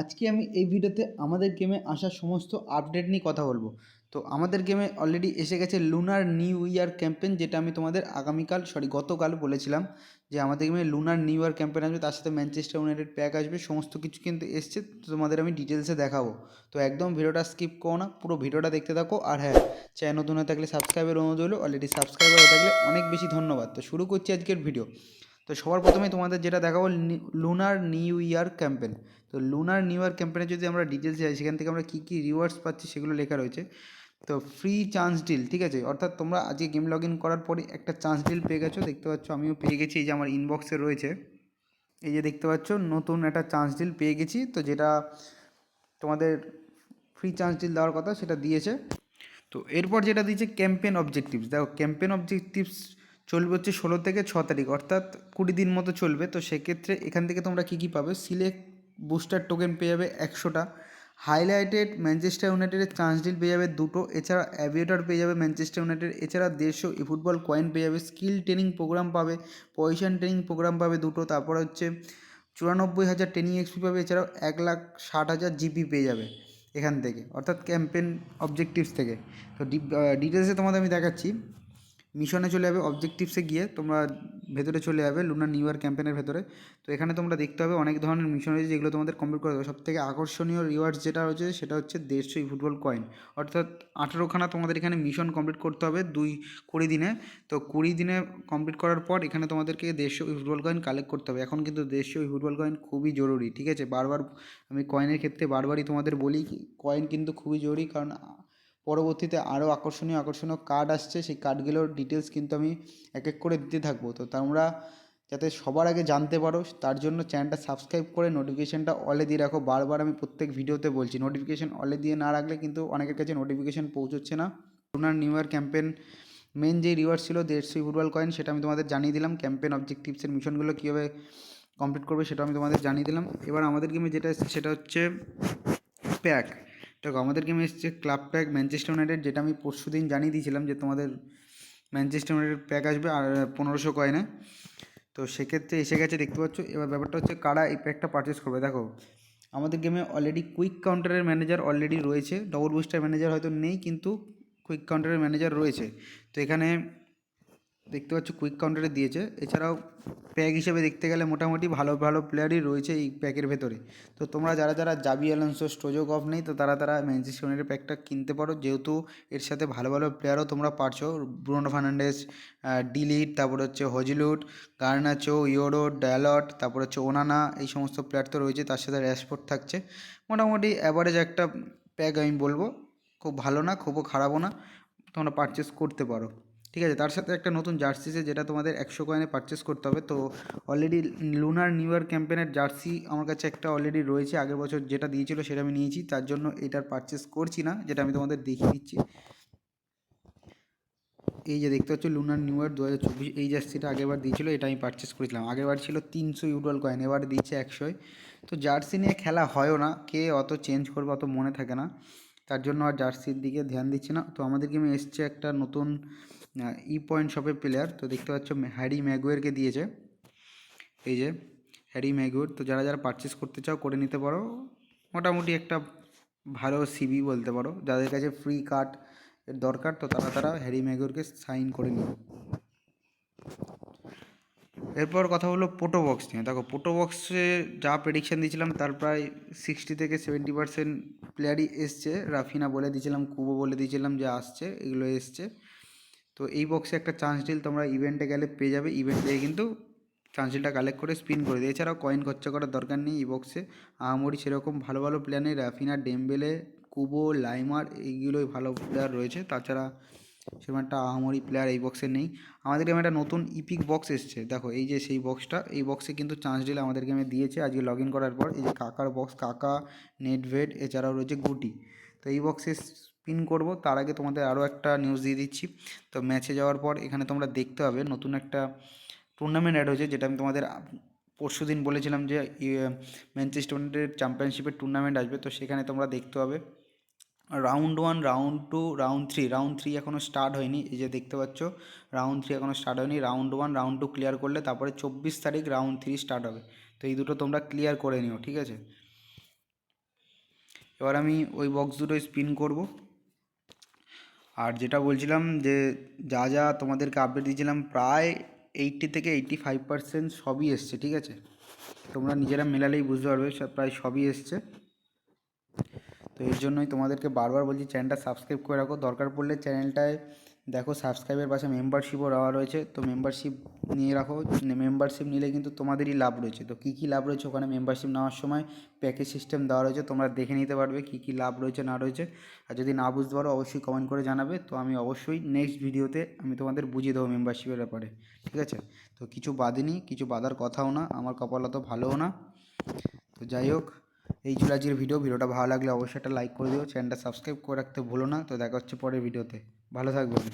আজকে আমি এই ভিডিওতে আমাদের গেমে আসা সমস্ত আপডেট নিয়ে কথা বলব। তো আমাদের গেমে অলরেডি এসে গেছে লুনার নিউ ইয়ার ক্যাম্পেন যেটা আমি তোমাদের আগামীকাল সরি গতকাল বলেছিলাম যে আমাদের গেমে লুনার নিউ ইয়ার ক্যাম্পেন আসবে, তার সাথে ম্যানচেস্টার ইউনাইটেড প্যাক আসবে, সমস্ত কিছু কিন্তু এসছে তোমাদের আমি ডিটেলসে দেখাবো। তো একদম ভিডিওটা স্কিপ করো না, পুরো ভিডিওটা দেখতে থাকো। আর হ্যাঁ চ্যানেল নতুন হয়ে থাকলে সাবস্ক্রাইবের অনুরোধ হলো অলরেডি সাবস্ক্রাইবার হয়ে থাকলে অনেক বেশি ধন্যবাদ। তো শুরু করছি আজকের ভিডিও তো সবার প্রথমে তোমাদের যেটা দেখাবো লুনার নিউ ইয়ার ক্যাম্পেন তো লুনার নিউ ইয়ার ক্যাম্পেনে যদি আমরা ডিটেলস যাই, সেখান থেকে আমরা কী কী রিওয়ার্ডস পাচ্ছি সেগুলো লেখা রয়েছে। তো ফ্রি চান্স ডিল ঠিক আছে? অর্থাৎ তোমরা আজকে গেম লগ ইন করার পরে একটা চান্স ডিল পেয়ে গেছো। দেখতে পাচ্ছ, আমিও পেয়ে গেছি এই যে আমার ইনবক্সে রয়েছে। এই যে দেখতে পাচ্ছ, নতুন একটা চান্স ডিল পেয়ে গেছি। তো যেটা তোমাদের ফ্রি চান্স ডিল দেওয়ার কথা সেটা দিয়েছে। তো এরপর যেটা দিয়েছে ক্যাম্পেন অবজেক্টিভস দেখো ক্যাম্পেন অবজেক্টিভস চলবে হচ্ছে ষোলো থেকে ছ তারিখ, অর্থাৎ কুড়ি দিন মতো চলবে। তো সেক্ষেত্রে এখান থেকে তোমরা কী কী পাবে? সিলেক্ট বুস্টার টোকেন পেয়ে যাবে একশোটা। হাইলাইটেড ম্যানচেস্টার ইউনাইটেডের চান্স ডিল পেয়ে যাবে দুটো। এছাড়া অ্যাভিয়েটার পেয়ে যাবে ম্যানচেস্টার ইউনাইটেড এছাড়া দেড়শো ফুটবল কয়েন পেয়ে যাবে। স্কিল ট্রেনিং প্রোগ্রাম পাবে পয়সান ট্রেনিং প্রোগ্রাম পাবে দুটো। তারপর হচ্ছে চুরানব্বই হাজার ট্রেনিং এক্সপি পাবে। এছাড়াও এক লাখ ষাট হাজার জিপি পেয়ে যাবে এখান থেকে, অর্থাৎ ক্যাম্পেন অবজেক্টিভস থেকে। তো ডিটেলসে তোমাদের আমি দেখাচ্ছি। মিশনে চলে যাবে অবজেক্টিভসে গিয়ে তোমরা ভেতরে চলে যাবে লুনার নিউ ইয়ার ক্যাম্পেনের ভেতরে। তো এখানে তোমরা দেখতে হবে অনেক ধরনের মিশন রয়েছে যেগুলো তোমাদের কমপ্লিট করে দেবে। সব থেকে আকর্ষণীয় রিওয়ার্ডস যেটা রয়েছে সেটা হচ্ছে দেড়শো ফুটবল কয়েন অর্থাৎ আঠেরোখানা তোমাদের এখানে মিশন কমপ্লিট করতে হবে দুই কুড়ি দিনে। তো কুড়ি দিনে কমপ্লিট করার পর এখানে তোমাদেরকে দেড়শো ফুটবল কয়েন কালেক্ট করতে হবে। এখন কিন্তু দেড়শো ফুটবল কয়েন খুবই জরুরি, ঠিক আছে? বারবার আমি কয়েনের ক্ষেত্রে বারবারই তোমাদের বলি কয়েন কিন্তু খুবই জরুরি কারণ পরবর্তীতে আরও আকর্ষণীয় আকর্ষণীয় কার্ড আসছে। সেই কার্ডগুলোর ডিটেলস কিন্তু আমি এক এক করে দিতে থাকব। তো তোমরা যাতে সবার আগে জানতে পারো, তার জন্য চ্যানেলটা সাবস্ক্রাইব করে নোটিফিকেশানটা অলে দিয়ে রাখো। বারবার আমি প্রত্যেক ভিডিওতে বলছি নোটিফিকেশান অলে দিয়ে না রাখলে কিন্তু অনেকের কাছে নোটিফিকেশান পৌঁছচ্ছে না। ওনার নিউ ইয়ার ক্যাম্পেন মেন যে রিওয়ার্ড ছিল দেড়শো ফুটবল কয়েন সেটা আমি তোমাদের জানিয়ে দিলাম। ক্যাম্পেন অবজেক্টিভসের মিশনগুলো কীভাবে কমপ্লিট করবে সেটা আমি তোমাদের জানিয়ে দিলাম। এবার আমাদের গেমে যেটা সেটা হচ্ছে প্যাক দেখো, আমাদের গেমে এসছে ক্লাব প্যাক ম্যানচেস্টার ইউনাইটেড যেটা আমি পরশু দিন জানিয়ে দিয়েছিলাম যে তোমাদের ম্যানচেস্টার ইউনাইটেড প্যাক আসবে আর পনেরোশো কয়েনে তো সেক্ষেত্রে এসে গেছে, দেখতে পাচ্ছ। এবার ব্যাপারটা হচ্ছে কারা এই প্যাকটা পারচেস করবে। দেখো, আমাদের গেমে অলরেডি কুইক কাউন্টারের ম্যানেজার অলরেডি রয়েছে। ডবল বুস্টার ম্যানেজার হয়তো নেই, কিন্তু কুইক কাউন্টারের ম্যানেজার রয়েছে। তো এখানে দেখতে পাচ্ছ কুইক কাউন্টারে দিয়েছে। এছাড়াও প্যাক হিসেবে দেখতে গেলে মোটামুটি ভালো ভালো প্লেয়ারই রয়েছে এই প্যাকের ভেতরে। তো তোমরা যারা যারা জাবি অ্যালান্সো স্টোজো অফ নেই, তো তারা তারা ম্যানচেস্টার ইউনাইটেড প্যাকটা কিনতে পারো। যেহেতু এর সাথে ভালো ভালো প্লেয়ারও তোমরা পারছ। ব্রুনো ফার্নান্ডেস ডিলিট তারপর হচ্ছে হজিলুট গার্নাচো ইয়োরো ডায়ালট তারপর হচ্ছে ওনানা এই সমস্ত প্লেয়ার তো রয়েছে। তার সাথে র্যাশফোর্ড থাকছে। মোটামুটি অ্যাভারেজ একটা প্যাক আমি বলব। খুব ভালো না, খুবও খারাপও না। তোমরা পারচেস করতে পারো। ঠিক আছে, তার সাথে একটা নতুন জার্সি আছে যেটা তোমাদের একশো কয়েনে পারচেস করতে হবে। তো অলরেডি লুনার নিউ ইয়ার ক্যাম্পেনের জার্সি আমার কাছে একটা অলরেডি রয়েছে, আগের বছর যেটা দিয়েছিল সেটা আমি নিয়েছি, তার জন্য এটার পারচেস করছি না, যেটা আমি তোমাদের দেখিয়ে দিচ্ছি। এই যে দেখতে পাচ্ছ লুনার নিউ ইয়ার দু হাজার চব্বিশ, এই জার্সিটা আগেরবার দিয়েছিল, এটা আমি পারচেস করেছিলাম। আগেরবার ছিল তিনশো ইউডল কয়েন এবার দিচ্ছে একশোয় তো জার্সি নিয়ে খেলা হয়ও না, কে অত চেঞ্জ করবে অত মনে থাকে না। তার জন্য আর জার্সির দিকে ধ্যান দিচ্ছে না। তো আমাদের গেমে এসছে একটা নতুন ই পয়েন্ট শপের প্লেয়ার তো দেখতে পাচ্ছ হ্যারি ম্যাগুয়ারকে দিয়েছে। এই যে হ্যারি ম্যাগুয়ার তো যারা যারা পারচেস করতে চাও, করে নিতে পারো। মোটামুটি একটা ভালো সিবি বলতে পারো। যাদের কাছে ফ্রি কার্ড এর দরকার, তো তারা তারা হ্যারি ম্যাগুয়ারকে সাইন করে নিও। এরপর কথা হলো পোটো বক্স নিয়ে। দেখো পোটো বক্সে যা প্রেডিকশান দিয়েছিলাম, তার প্রায় সিক্সটি থেকে সেভেন্টি পার্সেন্ট প্লেয়ারই এসছে। রাফিনা বলে দিয়েছিলাম, কুবো বলে দিয়েছিলাম যে আসছে, এগুলো এসছে। তো এই বক্সে একটা চান্স ডিল তোমরা ইভেন্টে গেলে পেয়ে যাবে। ইভেন্ট থেকে কিন্তু চান্স ডিলটা কালেক্ট করে স্পিন করে দেয় এছাড়াও কয়েন খরচা করার দরকার নেই এই বক্সে আহামরি সেরকম ভালো ভালো প্লেয়ার নেই। রাফিনা ডেমবেলে কুবো লাইমার এইগুলোই ভালো প্লেয়ার রয়েছে। তাছাড়া সেরকম একটা আহামরি প্লেয়ার এই বক্সে নেই। আমাদের গেমে একটা নতুন ইপিক বক্স এসছে। দেখো এই যে সেই বক্সটা এই বক্সে কিন্তু চান্স ডিল আমাদের গেমে দিয়েছে। আজকে লগ ইন করার পর এই যে কাকার বক্স কাকা নেটভেট এছাড়াও রয়েছে গুটি তো এই বক্সে স্পিন করব। তার আগে তোমাদের আরও একটা নিউজ দিয়ে দিচ্ছি। তো ম্যাচে যাওয়ার পর এখানে তোমরা দেখতে পাবে নতুন একটা টুর্নামেন্ট অ্যাড হয়েছে, যেটা আমি তোমাদের পরশু দিন বলেছিলাম যে ম্যানচেস্টার ইউনাইটেড চ্যাম্পিয়নশিপের টুর্নামেন্ট আসবে। তো সেখানে তোমরা দেখতে পাবে round one round two round three round three এখনও স্টার্ট হয়নি। এই যে দেখতে পাচ্ছ রাউন্ড থ্রি এখনও স্টার্ট হয়নি। Round one round two clear করলে তারপরে চব্বিশ তারিখ রাউন্ড থ্রি স্টার্ট হবে। তো এই দুটো তোমরা ক্লিয়ার করে নিও, ঠিক আছে? এবার আমি ওই বক্স দুটো স্পিন করব। আর যেটা বলছিলাম যে যা যা তোমাদেরকে আপডেট দিয়েছিলাম প্রায় এইটটি থেকে এইট্টি ফাইভ পার্সেন্ট সবই এসছে, ঠিক আছে? তোমরা নিজেরা মেলালেই বুঝতে পারবে প্রায় সবই এসছে। তো এর জন্যই তোমাদেরকে বারবার বলছি চ্যানেলটা সাবস্ক্রাইব করে রাখো। দরকার পড়লে চ্যানেলটায় দেখো সাবস্ক্রাইবের পাশে মেম্বারশিপও দেওয়া রয়েছে, তো মেম্বারশিপ নিয়ে রাখো মেম্বারশিপ নিলে কিন্তু তোমাদেরই লাভ রয়েছে। তো কী কী লাভ রয়েছে ওখানে মেম্বারশিপ নেওয়ার সময়? প্যাকেজ সিস্টেম দেওয়া রয়েছে, তোমরা দেখে নিতে পারবে কী কী লাভ রয়েছে, না রয়েছে। আর যদি না বুঝতে পারো, অবশ্যই কমেন্ট করে জানাবে, তো আমি অবশ্যই নেক্সট ভিডিওতে আমি তোমাদের বুঝিয়ে দেবো মেম্বারশিপের ব্যাপারে, ঠিক আছে? তো কিছু বাদিনি কিছু বাধার কথাও না, আমার কপাল অত ভালোও না। তো যাই হোক এই ছিল আজকের ভিডিও ভিডিওটা ভালো লাগলে অবশ্যই একটা লাইক করে দিও। চ্যানেলটা সাবস্ক্রাইব করে রাখতে ভুলো না। তো দেখা হচ্ছে পরের ভিডিওতে ভালো থাকবেন।